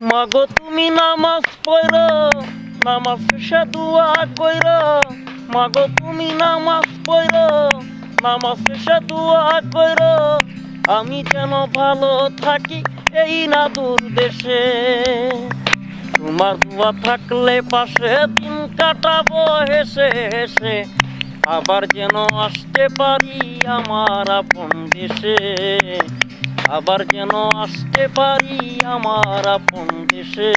মাগো, তুমি নামাজ পড়ো। নামাজ শেষে দোয়া কইরো মাগো, তুমি নামাজ পড়ো। নামাজ শেষে দোয়া কইরো আমি যেন ভালো থাকি এই না দূর দেশে। তোমার দোয়া থাকলে পাশে দিন কাটাবো, হেসে হেসে। আবার যেন আসতে পারি আমার আপন দেশে। আবার যেন আসতে পারি আমার আপন দেশে।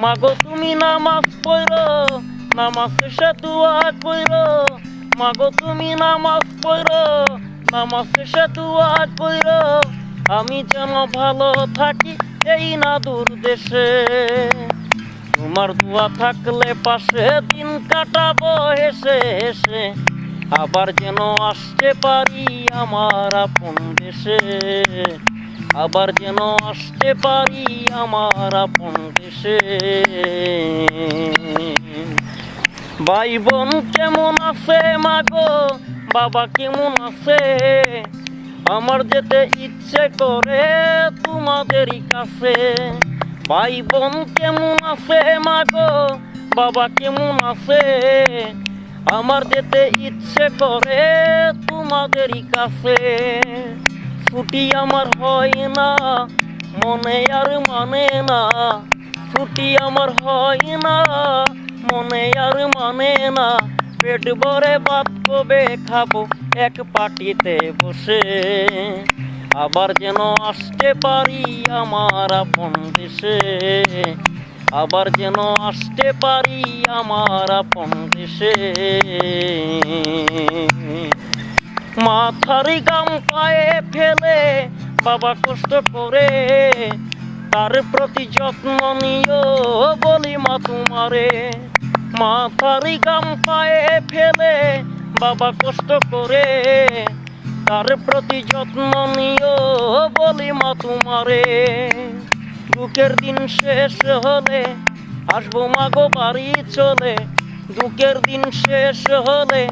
মাগো, তুমি নামাজ পড়ো, নামাজ শেষে দোয়া কইরো মাগো, তুমি নামাজ পড়ো, নামাজ শেষে দোয়া কইরো আমি যেন ভালো থাকি এই না দূর দেশে। তোমার দোয়া থাকলে পাশে দিন কাটাবো হেসে হেসে। আবার যেন আসতে পারি আমার আপন দেশে। আবার যেন আসতে পারি আমার আপন দেশে। ভাই বোন কেমন আছে মাগো? বাবা কেমন আছে? আমার যেতে ইচ্ছে করে তোমাদেরই কাছে। ভাই বোন কেমন আছে মাগো? বাবা কেমন আছে? আমার যেতে ইচ্ছে করে তোমাদেরই কাছে। ছুটি আমার হয় না, মনে আর মানে না। ছুটি আমার হয় না, মনে আর মানে না। পেট ভরে ভাত কবে খাব, এক পাটিতে বসে। আবার যেন আসতে পারি আমার আপন দেশে। আবার যেন আসতে পারি আমার আপন দেশে। মাথার গাম পায়ে ফেলে বাবা কষ্ট করে, তার প্রতি যত্ন নিও বলি মা তোমারে। মাথার গাম পায়ে ফেলে বাবা কষ্ট করে, তার প্রতি যত্ন নিও বলি মা তোমারে। দুঃখের দিন শেষ হলে আসব মাগো বাড়ি চলে। দুঃখের দিন শেষ হলে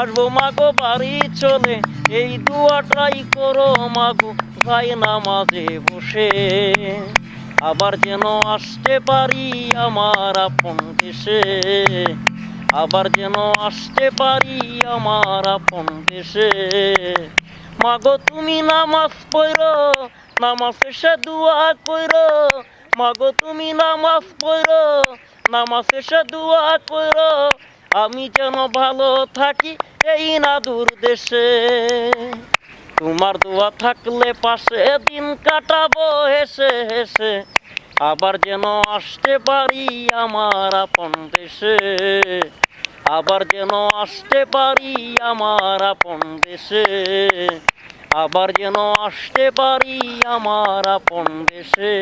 আসব মাগো বাড়ি চলে। এই দুয়াটাই করো মাগো, ভাই নামাজে বসে। আবার যেন আসতে পারি আমার আপন দেশে। আবার যেন আসতে পারি আমার আপন দেশে। মাগো তুমি নামাজ পড়ো নামাজ শেষে দোয়া কইরো। মাগো, তুমি নামাজ পড়ো। নামাজ শেষে দোয়া কইরো। আমি যেন ভালো থাকি এই না দূর দেশে। তোমার দোয়া থাকলে পাশে দিন কাটাবো হেসে হেসে। আবার যেন আসতে পারি আমার আপন দেশে। আবার যেন আসতে পারি আমার আপন দেশে। আবার যেন আসতে পারি আমার আপন দেশে।